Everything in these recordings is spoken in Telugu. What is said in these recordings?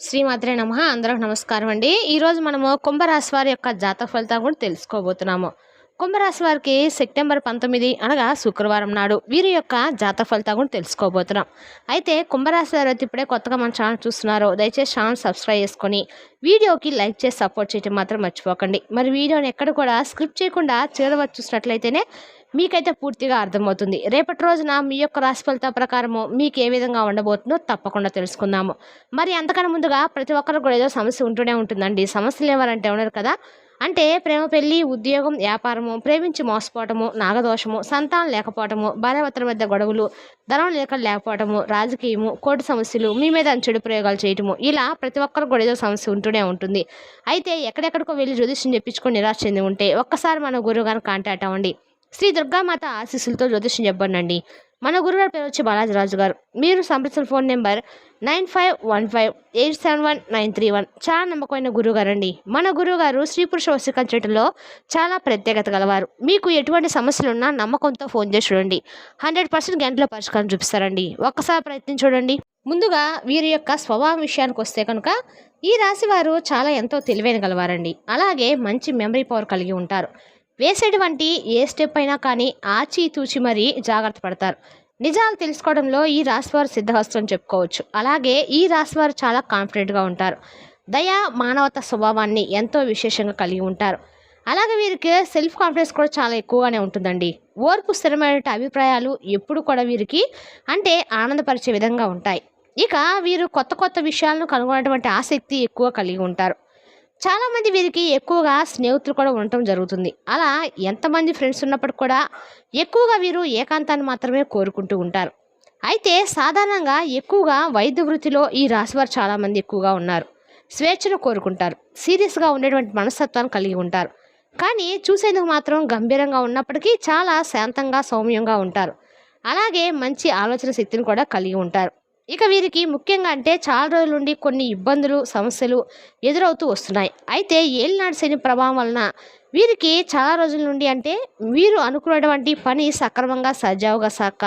శ్రీమాత్రే నమ. అందరికి నమస్కారం అండి. ఈరోజు మనము కుంభరాశి వారి యొక్క జాతక ఫలితాలు కూడా తెలుసుకోబోతున్నాము. కుంభరాశి వారికి సెప్టెంబర్ పంతొమ్మిది అనగా శుక్రవారం నాడు వీరి యొక్క జాతక ఫలితాలు కూడా తెలుసుకోబోతున్నాం. అయితే కుంభరాశి వారు అయితే ఇప్పుడే కొత్తగా మన ఛానల్ చూస్తున్నారో దయచేసి ఛానల్ సబ్స్క్రైబ్ చేసుకొని వీడియోకి లైక్ చేసి సపోర్ట్ చేయడం మాత్రం మర్చిపోకండి. మరి వీడియోని ఎక్కడ కూడా స్క్రిప్ట్ చేయకుండా చివరి చూసినట్లయితేనే మీకైతే పూర్తిగా అర్థమవుతుంది. రేపటి రోజున మీ యొక్క రాశి ఫలిత ప్రకారము మీకు ఏ విధంగా ఉండబోతుందో తప్పకుండా తెలుసుకుందాము. మరి అంతకన్నా ముందుగా ప్రతి ఒక్కరికి కూడా ఏదో సమస్య ఉంటూనే ఉంటుందండి. సమస్యలు ఎవరంటే ఉన్నారు కదా? అంటే ప్రేమ పెళ్ళి ఉద్యోగం వ్యాపారము ప్రేమించి మోసపోవటము నాగదోషము సంతానం లేకపోవటము భార్యాభర్తల మధ్య గొడవలు ధనం లేక లేకపోవటము రాజకీయము కోర్టు సమస్యలు మీ మీద చెడు ప్రయోగాలు చేయటము ఇలా ప్రతి ఒక్కరికి కూడా ఏదో సమస్య ఉంటూనే ఉంటుంది. అయితే ఎక్కడెక్కడికో వెళ్ళి జ్యోతిష్యం చెప్పించుకొని నిరాశ చెంది ఉంటే ఒక్కసారి మన గురువు గారిని కాంటాక్ట్ అవ్వండి. శ్రీ దుర్గామాత ఆశీస్సులతో జ్యోతిష్యం చెప్పండి మన గురుగారు పేరు వచ్చి బాలాజీ రాజు గారు. మీరు సంప్రదించిన phone number nine five one five eight seven one nine three one చాలా నమ్మకమైన గురువుగారు అండి మన గురువుగారు స్త్రీ పురుష వశీకరించడంలో చాలా ప్రత్యేకత గలవారు. మీకు ఎటువంటి సమస్యలు ఉన్నా నమ్మకంతో ఫోన్ చేసి చూడండి. హండ్రెడ్ పర్సెంట్ గంటలో పరిష్కారం చూపిస్తారండి. ఒక్కసారి ప్రయత్నం చూడండి. ముందుగా వీరి యొక్క స్వభావం విషయానికి వస్తే కనుక ఈ రాశి వారు చాలా ఎంతో తెలివైన గలవారండి. అలాగే మంచి మెమరీ పవర్ కలిగి ఉంటారు. వేసేటువంటి ఏ స్టెప్ అయినా కానీ ఆచితూచి మరీ జాగ్రత్త పడతారు. నిజాలు తెలుసుకోవడంలో ఈ రాశివారు సిద్ధహస్తం చెప్పుకోవచ్చు. అలాగే ఈ రాశివారు చాలా కాన్ఫిడెంట్గా ఉంటారు. దయ మానవత స్వభావాన్ని ఎంతో విశేషంగా కలిగి ఉంటారు. అలాగే వీరికి సెల్ఫ్ కాన్ఫిడెన్స్ కూడా చాలా ఎక్కువగానే ఉంటుందండి. ఓర్పు స్థిరమైన అభిప్రాయాలు ఎప్పుడు కూడా వీరికి అంటే ఆనందపరిచే విధంగా ఉంటాయి. ఇక వీరు కొత్త కొత్త విషయాలను కనుగొనేటువంటి ఆసక్తి ఎక్కువ కలిగి ఉంటారు. చాలామంది వీరికి ఎక్కువగా స్నేహితులు కూడా ఉండటం జరుగుతుంది. అలా ఎంతమంది ఫ్రెండ్స్ ఉన్నప్పటికి కూడా ఎక్కువగా వీరు ఏకాంతాన్ని మాత్రమే కోరుకుంటూ ఉంటారు. అయితే సాధారణంగా ఎక్కువగా వైద్య వృత్తిలో ఈ రాశివారు చాలామంది ఎక్కువగా ఉన్నారు. స్వేచ్ఛను కోరుకుంటారు. సీరియస్గా ఉండేటువంటి మనస్తత్వాన్ని కలిగి ఉంటారు. కానీ చూసేందుకు మాత్రం గంభీరంగా ఉన్నప్పటికీ చాలా శాంతంగా సౌమ్యంగా ఉంటారు. అలాగే మంచి ఆలోచన శక్తిని కూడా కలిగి ఉంటారు. ఇక వీరికి ముఖ్యంగా అంటే చాలా రోజుల నుండి కొన్ని ఇబ్బందులు సమస్యలు ఎదురవుతూ వస్తున్నాయి. అయితే ఏలినాడు శని ప్రభావం వలన వీరికి చాలా రోజుల నుండి అంటే వీరు అనుకున్నటువంటి పని సక్రమంగా సజావుగా సాక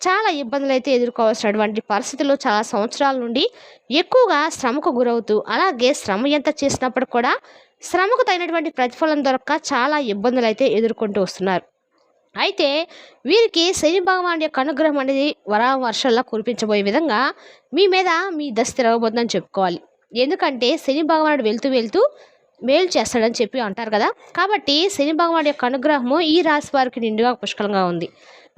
చాలా ఇబ్బందులు అయితే ఎదుర్కోవాల్సినటువంటి పరిస్థితులు చాలా సంవత్సరాల నుండి ఎక్కువగా శ్రమకు గురవుతూ అలాగే శ్రమ ఎంత చేసినప్పుడు కూడా శ్రమకు తగినటువంటి ప్రతిఫలం దొరక్క చాలా ఇబ్బందులు అయితే ఎదుర్కొంటూ వస్తున్నారు. అయితే వీరికి శని భగవాన్ యొక్క అనుగ్రహం అనేది వరా వర్షాల్లో కురిపించబోయే విధంగా మీ మీద మీ దశ తిరగబోతుందని చెప్పుకోవాలి. ఎందుకంటే శని భగవానుడు వెళ్తూ వెళ్తూ మేలు చేస్తాడని చెప్పి అంటారు కదా. కాబట్టి శని భగవాన్ యొక్క అనుగ్రహము ఈ రాశి వారికి నిండుగా పుష్కలంగా ఉంది.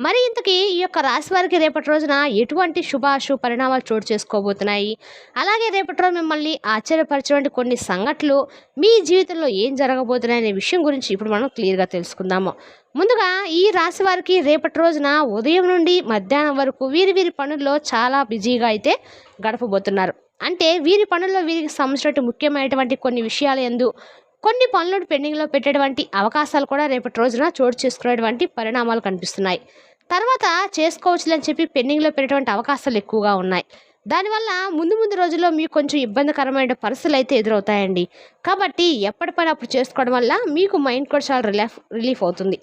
మరి ఇంతకీ ఈ యొక్క రాశి వారికి రేపటి రోజున ఎటువంటి శుభాశుభ పరిణామాలు చోటు చేసుకోబోతున్నాయి? అలాగే రేపటి రోజు మిమ్మల్ని ఆశ్చర్యపరిచినటువంటి కొన్ని సంఘటనలు మీ జీవితంలో ఏం జరగబోతున్నాయి అనే విషయం గురించి ఇప్పుడు మనం క్లియర్గా తెలుసుకుందాము. ముందుగా ఈ రాశి వారికి రేపటి రోజున ఉదయం నుండి మధ్యాహ్నం వరకు వీరి వీరి పనుల్లో చాలా బిజీగా అయితే గడపబోతున్నారు. అంటే వీరి పనుల్లో వీరికి సంబంధించినటువంటి ముఖ్యమైనటువంటి కొన్ని విషయాలు ఎందు కొన్ని పనులను పెండింగ్లో పెట్టేటువంటి అవకాశాలు కూడా రేపటి రోజున చోటు చేసుకునేటువంటి పరిణామాలు కనిపిస్తున్నాయి. తర్వాత చేసుకోవచ్చులని చెప్పి పెండింగ్లో పెట్టేటువంటి అవకాశాలు ఎక్కువగా ఉన్నాయి. దానివల్ల ముందు ముందు రోజుల్లో మీకు కొంచెం ఇబ్బందికరమైన పరిస్థితులు అయితే ఎదురవుతాయండి. కాబట్టి ఎప్పటి పని అప్పుడు చేసుకోవడం వల్ల మీకు మైండ్ కూడా చాలా రిలీఫ్ రిలీఫ్ అవుతుంది.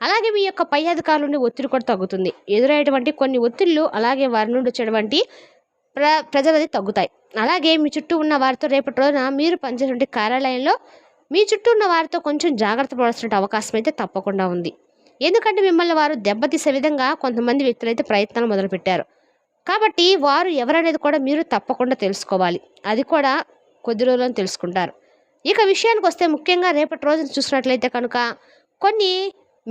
అలాగే మీ యొక్క పై అధికారుల నుండి ఒత్తిడి కూడా తగ్గుతుంది. ఎదురయ్యేటువంటి కొన్ని ఒత్తిళ్ళు అలాగే వారి నుండి వచ్చేటువంటి ప్ర ప్రజలది తగ్గుతాయి. అలాగే మీ చుట్టూ ఉన్న వారితో రేపటి రోజున మీరు పనిచేసేటువంటి కార్యాలయంలో మీ చుట్టూ ఉన్న వారితో కొంచెం జాగ్రత్త పడాల్సిన అవకాశం అయితే తప్పకుండా ఉంది. ఎందుకంటే మిమ్మల్ని వారు దెబ్బతీసే విధంగా కొంతమంది వ్యక్తులు అయితే ప్రయత్నాలు మొదలుపెట్టారు. కాబట్టి వారు ఎవరనేది కూడా మీరు తప్పకుండా తెలుసుకోవాలి. అది కూడా కొద్ది రోజులను తెలుసుకుంటారు. ఇక విషయానికి వస్తే ముఖ్యంగా రేపటి రోజున చూసినట్లయితే కనుక కొన్ని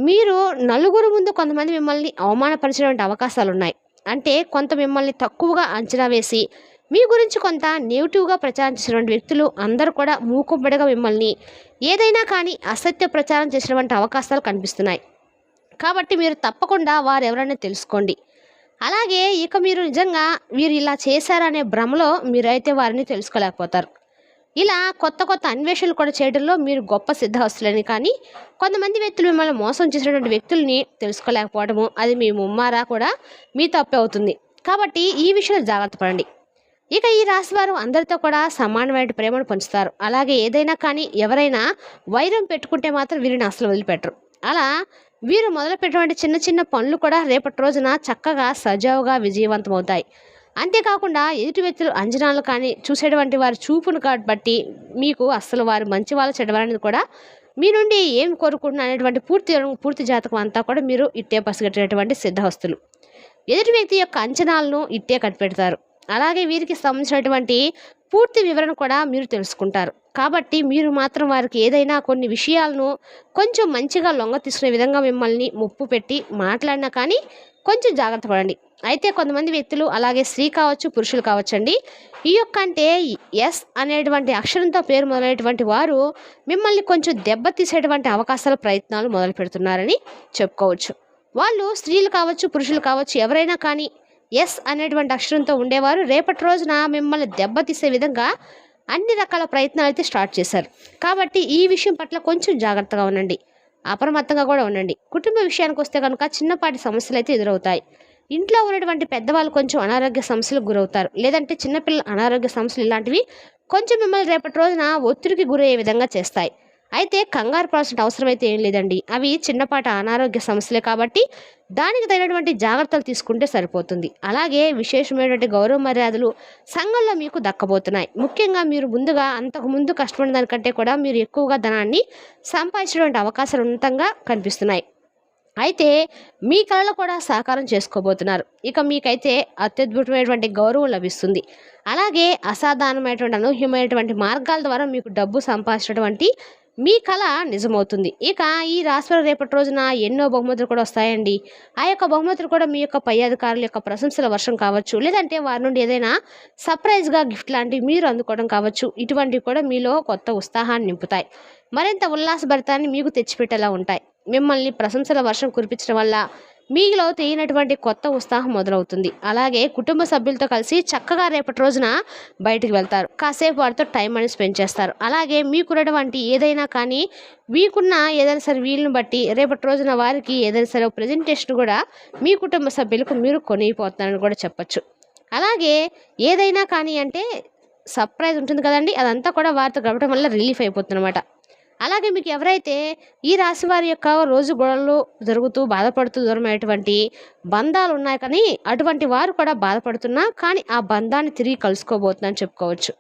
మీరు నలుగురు ముందు కొంతమంది మిమ్మల్ని అవమానపరిచినటువంటి అవకాశాలు ఉన్నాయి అంటే కొంత మిమ్మల్ని తక్కువగా అంచనా వేసి మీ గురించి కొంత నెగిటివ్గా ప్రచారం చేసినటువంటి వ్యక్తులు అందరూ కూడా మూకుమ్మడిగా మిమ్మల్ని ఏదైనా కానీ అసత్య ప్రచారం చేసినటువంటి అవకాశాలు కనిపిస్తున్నాయి. కాబట్టి మీరు తప్పకుండా వారు ఎవరైనా తెలుసుకోండి. అలాగే ఇక మీరు నిజంగా వీరు ఇలా చేశారనే భ్రమలో మీరైతే వారిని తెలుసుకోలేకపోతారు. ఇలా కొత్త కొత్త అన్వేషణలు కూడా చేయడంలో మీరు గొప్ప సిద్ధహస్తులని కానీ కొంతమంది వ్యక్తులు మిమ్మల్ని మోసం చేసినటువంటి వ్యక్తుల్ని తెలుసుకోలేకపోవడము అది మీ ముమ్మారా కూడా మీ తప్పే అవుతుంది. కాబట్టి ఈ విషయంలో జాగ్రత్త పడండి. ఇక ఈ రాశి వారు అందరితో కూడా సమానమైన ప్రేమను పంచుతారు. అలాగే ఏదైనా కానీ ఎవరైనా వైరం పెట్టుకుంటే మాత్రం వీరిని అసలు వదిలిపెట్టరు. అలా వీరు మొదలుపెట్టినటువంటి చిన్న చిన్న పనులు కూడా రేపటి రోజున చక్కగా సజావుగా విజయవంతమవుతాయి. అంతేకాకుండా ఎదుటి వ్యక్తులు అంచనాలు కానీ చూసేటువంటి వారి చూపును బట్టి మీకు అస్సలు వారు మంచి వాళ్ళు చెడవాలని కూడా మీ నుండి ఏం కోరుకుంటున్నా అనేటువంటి పూర్తి పూర్తి జాతకం అంతా కూడా మీరు ఇట్టే పసిగట్టేటువంటి సిద్ధహస్తులు. ఎదుటి వ్యక్తి యొక్క అంచనాలను ఇట్టే కనిపెడతారు అలాగే వీరికి సంబంధించినటువంటి పూర్తి వివరణ కూడా మీరు తెలుసుకుంటారు. కాబట్టి మీరు మాత్రం వారికి ఏదైనా కొన్ని విషయాలను కొంచెం మంచిగా లొంగ తీసుకునే విధంగా మిమ్మల్ని ముప్పు పెట్టి మాట్లాడినా కానీ కొంచెం జాగ్రత్త పడండి. అయితే కొంతమంది వ్యక్తులు అలాగే స్త్రీ కావచ్చు పురుషులు కావచ్చండి. ఈ యొక్క అంటే ఎస్ అనేటువంటి అక్షరంతో పేరు మొదలైనటువంటి వారు మిమ్మల్ని కొంచెం దెబ్బతీసేటువంటి అవకాశాల ప్రయత్నాలు మొదలు పెడుతున్నారని చెప్పుకోవచ్చు. వాళ్ళు స్త్రీలు కావచ్చు పురుషులు కావచ్చు ఎవరైనా కానీ ఎస్ అనేటువంటి అక్షరంతో ఉండేవారు. రేపటి రోజున మిమ్మల్ని దెబ్బతీసే విధంగా అన్ని రకాల ప్రయత్నాలు అయితే స్టార్ట్ చేశారు. కాబట్టి ఈ విషయం పట్ల కొంచెం జాగ్రత్తగా ఉండండి. అప్రమత్తంగా కూడా ఉండండి. కుటుంబ విషయానికి వస్తే కనుక చిన్నపాటి సమస్యలు అయితే ఎదురవుతాయి. ఇంట్లో ఉన్నటువంటి పెద్దవాళ్ళు కొంచెం అనారోగ్య సమస్యలకు గురవుతారు. లేదంటే చిన్నపిల్లల అనారోగ్య సమస్యలు ఇలాంటివి కొంచెం మిమ్మల్ని రేపటి రోజున ఒత్తిడికి గురయ్యే విధంగా చేస్తాయి. అయితే కంగారు పడాల్సిన అవసరం అయితే ఏం లేదండి. అవి చిన్నపాటి అనారోగ్య సమస్యలే కాబట్టి దానికి తగినటువంటి జాగ్రత్తలు తీసుకుంటే సరిపోతుంది. అలాగే విశేషమైనటువంటి గౌరవ మర్యాదలు సంఘంలో మీకు దక్కబోతున్నాయి. ముఖ్యంగా మీరు ముందుగా అంతకు ముందు కష్టపడిన దానికంటే కూడా మీరు ఎక్కువగా ధనాన్ని సంపాదించినటువంటి అవకాశాలు ఉన్నతంగా కనిపిస్తున్నాయి. అయితే మీ కళలు కూడా సాకారం చేసుకోబోతున్నారు. ఇక మీకైతే అత్యద్భుతమైనటువంటి గౌరవం లభిస్తుంది. అలాగే అసాధారణమైనటువంటి అనూహ్యమైనటువంటి మార్గాల ద్వారా మీకు డబ్బు సంపాదించినటువంటి మీ కళ నిజమవుతుంది. ఇక ఈ రాశివారు రేపటి రోజున ఎన్నో బహుమతులు కూడా వస్తాయండి. ఆ యొక్క బహుమతులు కూడా మీ యొక్క పై అధికారుల యొక్క ప్రశంసల వర్షం కావచ్చు లేదంటే వారి నుండి ఏదైనా సర్ప్రైజ్గా గిఫ్ట్ లాంటివి మీరు అందుకోవడం కావచ్చు. ఇటువంటివి కూడా మీలో కొత్త ఉత్సాహాన్ని నింపుతాయి. మరింత ఉల్లాసభరితాన్ని మీకు తెచ్చిపెట్టేలా ఉంటాయి. మిమ్మల్ని ప్రశంసల వర్షం కురిపించడం వల్ల మీలో తెలియనటువంటి కొత్త ఉత్సాహం మొదలవుతుంది. అలాగే కుటుంబ సభ్యులతో కలిసి చక్కగా రేపటి రోజున బయటికి వెళ్తారు. కాసేపు వారితో టైం అని స్పెండ్ చేస్తారు. అలాగే మీకున్నటువంటి ఏదైనా కానీ మీకున్న ఏదైనా సరే వీళ్ళని బట్టి రేపటి రోజున వారికి ఏదైనా సరే ప్రజెంటేషన్ కూడా మీ కుటుంబ సభ్యులకు మీరు కొనిపోతున్నారని కూడా చెప్పచ్చు. అలాగే ఏదైనా కానీ అంటే సర్ప్రైజ్ ఉంటుంది కదండి. అదంతా కూడా వారితో గడపడం వల్ల రిలీఫ్ అయిపోతుంది అలాగే మీకు ఎవరైతే ఈ రాశి వారి యొక్క రోజు గొడవలు జరుగుతూ బాధపడుతూ దూరమైనటువంటి బంధాలు ఉన్నాయి కానీ అటువంటి వారు కూడా బాధపడుతున్నా కానీ ఆ బంధాన్ని తిరిగి కలుసుకోబోతుందని చెప్పుకోవచ్చు.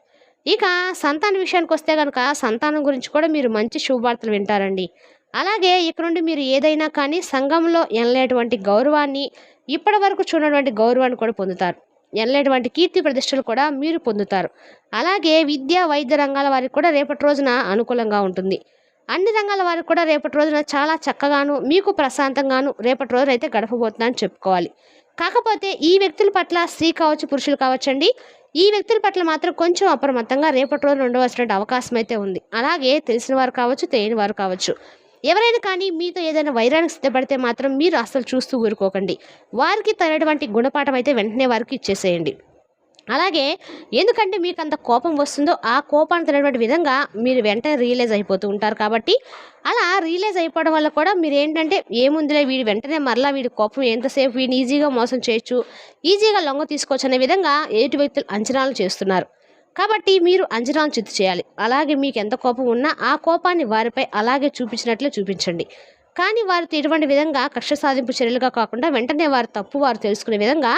ఇక సంతాన విషయానికి వస్తే కనుక సంతానం గురించి కూడా మీరు మంచి శుభవార్తలు వింటారండి. అలాగే ఇక్కడ నుండి మీరు ఏదైనా కానీ సంఘంలో ఎనలేటువంటి గౌరవాన్ని ఇప్పటి వరకు చూడటువంటి గౌరవాన్ని కూడా పొందుతారు. ఎనలేటువంటి కీర్తి ప్రతిష్టలు కూడా మీరు పొందుతారు. అలాగే విద్య వైద్య రంగాల వారికి కూడా రేపటి రోజున అనుకూలంగా ఉంటుంది. అన్ని రంగాల వారికి కూడా రేపటి రోజున చాలా చక్కగాను మీకు ప్రశాంతంగాను రేపటి రోజున అయితే గడపబోతుందని చెప్పుకోవాలి. కాకపోతే ఈ వ్యక్తుల పట్ల స్త్రీ కావచ్చు పురుషులు కావచ్చండి ఈ వ్యక్తుల పట్ల మాత్రం కొంచెం అప్రమత్తంగా రేపటి రోజున ఉండవలసినటువంటి అవకాశం అయితే ఉంది. అలాగే తెలిసిన వారు కావచ్చు తెలియని వారు కావచ్చు. ఎవరైనా కానీ మీతో ఏదైనా వైరానికి సిద్ధపడితే మాత్రం మీరు అస్సలు చూస్తూ ఊరుకోకండి. వారికి తగినటువంటి గుణపాఠం అయితే వెంటనే వారికి ఇచ్చేసేయండి. అలాగే ఎందుకంటే మీకు అంత కోపం వస్తుందో ఆ కోపాన్ని తినటువంటి విధంగా మీరు వెంటనే రియలైజ్ అయిపోతూ ఉంటారు కాబట్టి అలా రియలైజ్ అయిపోవడం వల్ల కూడా మీరు ఏంటంటే ఏముందిలే వీడి వెంటనే మరలా వీడి కోపం ఎంతసేపు వీడిని ఈజీగా మోసం చేయొచ్చు ఈజీగా లొంగ తీసుకోవచ్చు అనే విధంగా ఎటు వ్యక్తులు అంచనాలు చేస్తున్నారు. కాబట్టి మీరు అంజనాలు చిత్తు చేయాలి. అలాగే మీకు ఎంత కోపం ఉన్నా ఆ కోపాన్ని వారిపై అలాగే చూపించినట్లే చూపించండి. కానీ వారితో ఎటువంటి విధంగా కక్ష సాధింపు చర్యలుగా కాకుండా వెంటనే వారి తప్పు వారు తెలుసుకునే విధంగా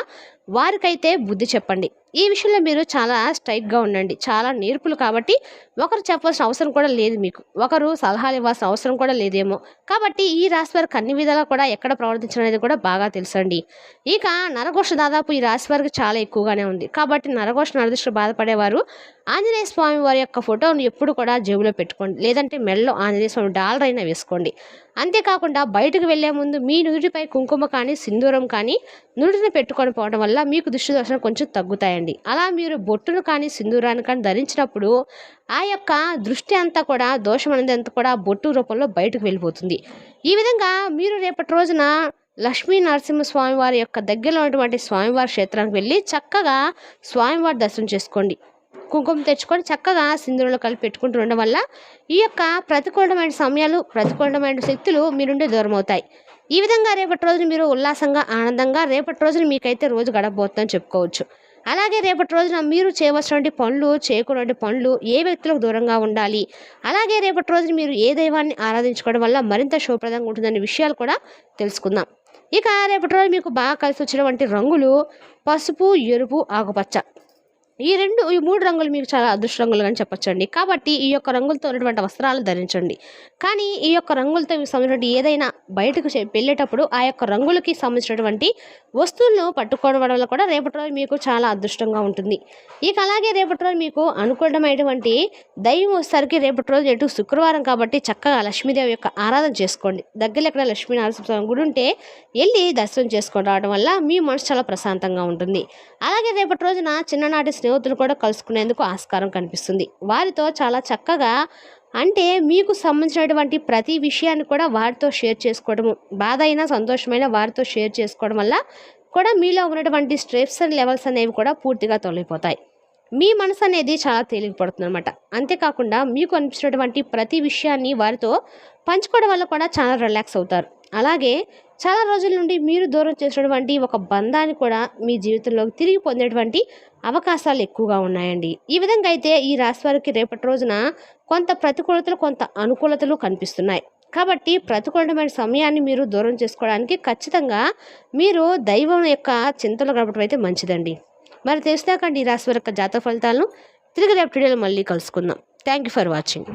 వారికైతే బుద్ధి చెప్పండి. ఈ విషయంలో మీరు చాలా స్ట్రైట్గా ఉండండి. చాలా నేర్పులు కాబట్టి ఒకరు చెప్పాల్సిన అవసరం కూడా లేదు మీకు. ఒకరు సలహాలు ఇవ్వాల్సిన అవసరం కూడా లేదేమో. కాబట్టి ఈ రాశి వారికి అన్ని విధాలా కూడా ఎక్కడ ప్రవర్తించడం అనేది కూడా బాగా తెలుసండి. ఇక నరఘోష దాదాపు ఈ రాశి వారికి చాలా ఎక్కువగానే ఉంది. కాబట్టి నరఘోష నరదృష్టి బాధపడేవారు ఆంజనేయ స్వామి వారి యొక్క ఫోటోను ఎప్పుడు కూడా జేబులో పెట్టుకోండి. లేదంటే మెడలో ఆంజనేయ స్వామి డాలర్ అయినా వేసుకోండి. అంతేకాకుండా బయటకు వెళ్ళే ముందు మీ నుదుటిపై కుంకుమ కానీ సింధూరం కానీ నుడిని పెట్టుకొని పోవడం వల్ల మీకు దృష్టి దోషణ కొంచెం తగ్గుతాయండి. అలా మీరు బొట్టును కానీ సింధూరాన్ని కానీ ధరించినప్పుడు ఆ యొక్క దృష్టి అంతా కూడా దోషం అనేది అంతా కూడా బొట్టు రూపంలో బయటకు వెళ్ళిపోతుంది. ఈ విధంగా మీరు రేపటి రోజున లక్ష్మీ నరసింహస్వామి వారి యొక్క దగ్గరలో ఉన్నటువంటి స్వామివారి క్షేత్రానికి వెళ్ళి చక్కగా స్వామివారి దర్శనం చేసుకోండి. కుంకుమ తెచ్చుకొని చక్కగా సింధువులో కలిపి పెట్టుకుంటూ ఉండడం వల్ల ఈ యొక్క ప్రతికూలమైన సమయాలు ప్రతికూలమైన శక్తులు మీ నుండి దూరం అవుతాయి ఈ విధంగా రేపటి రోజున మీరు ఉల్లాసంగా ఆనందంగా రేపటి రోజున మీకైతే రోజు గడపబోతుందని చెప్పుకోవచ్చు. అలాగే రేపటి రోజున మీరు చేయవలసినటువంటి పనులు చేయకూడని పనులు ఏ వ్యక్తులకు దూరంగా ఉండాలి అలాగే రేపటి రోజున మీరు ఏ దైవాన్ని ఆరాధించుకోవడం వల్ల మరింత శుభప్రదంగా ఉంటుందనే విషయాలు కూడా తెలుసుకుందాం. ఇక రేపటి రోజు మీకు బాగా కలిసి వచ్చినటువంటి రంగులు పసుపు ఎరుపు ఆకుపచ్చ. ఈ రెండు ఈ మూడు రంగులు మీకు చాలా అదృష్ట రంగులు అని చెప్పొచ్చండి. కాబట్టి ఈ యొక్క రంగులతో ఉన్నటువంటి వస్త్రాలు ధరించండి. కానీ ఈ యొక్క రంగులతో సంబంధించినటువంటి ఏదైనా బయటకు వెళ్ళేటప్పుడు ఆ యొక్క రంగులకి సంబంధించినటువంటి వస్తువులను పట్టుకోవడం వల్ల కూడా రేపటి రోజు మీకు చాలా అదృష్టంగా ఉంటుంది. ఇక అలాగే రేపటి రోజు మీకు అనుకూలమైనటువంటి దైవం వచ్చేసరికి రేపటి రోజు ఎటు శుక్రవారం కాబట్టి చక్కగా లక్ష్మీదేవి యొక్క ఆరాధన చేసుకోండి. దగ్గరలో ఎక్కడ లక్ష్మీ గుడి ఉంటే వెళ్ళి దర్శనం చేసుకొని రావడం వల్ల మీ మనసు చాలా ప్రశాంతంగా ఉంటుంది. అలాగే రేపటి రోజున చిన్ననాటి స్నేహితులు కూడా కలుసుకునేందుకు ఆస్కారం కనిపిస్తుంది. వారితో చాలా చక్కగా అంటే మీకు సంబంధించినటువంటి ప్రతి విషయాన్ని కూడా వారితో షేర్ చేసుకోవడము బాధ అయినా సంతోషమైన వారితో షేర్ చేసుకోవడం వల్ల కూడా మీలో ఉన్నటువంటి స్ట్రెప్స్ అండ్ లెవెల్స్ అనేవి కూడా పూర్తిగా తొలగిపోతాయి. మీ మనసు అనేది చాలా తేలికపడుతుంది అనమాట అంతేకాకుండా మీకు అనిపించినటువంటి ప్రతి విషయాన్ని వారితో పంచుకోవడం వల్ల కూడా చాలా రిలాక్స్ అవుతారు. అలాగే చాలా రోజుల నుండి మీరు దూరం చేసినటువంటి ఒక బంధాన్ని కూడా మీ జీవితంలోకి తిరిగి పొందేటువంటి అవకాశాలు ఎక్కువగా ఉన్నాయండి. ఈ విధంగా అయితే ఈ రాశి వారికి రేపటి రోజున కొంత ప్రతికూలతలు కొంత అనుకూలతలు కనిపిస్తున్నాయి. కాబట్టి ప్రతికూలమైన సమయాన్ని మీరు దూరం చేసుకోవడానికి ఖచ్చితంగా మీరు దైవం యొక్క చింతలు గడపడం అయితే మంచిదండి. మరి తెలిసినాకండి ఈ రాశి వారి యొక్క జాతక ఫలితాలను. తిరిగి రేపు వీడియోలో మళ్ళీ కలుసుకుందాం. Thank you for watching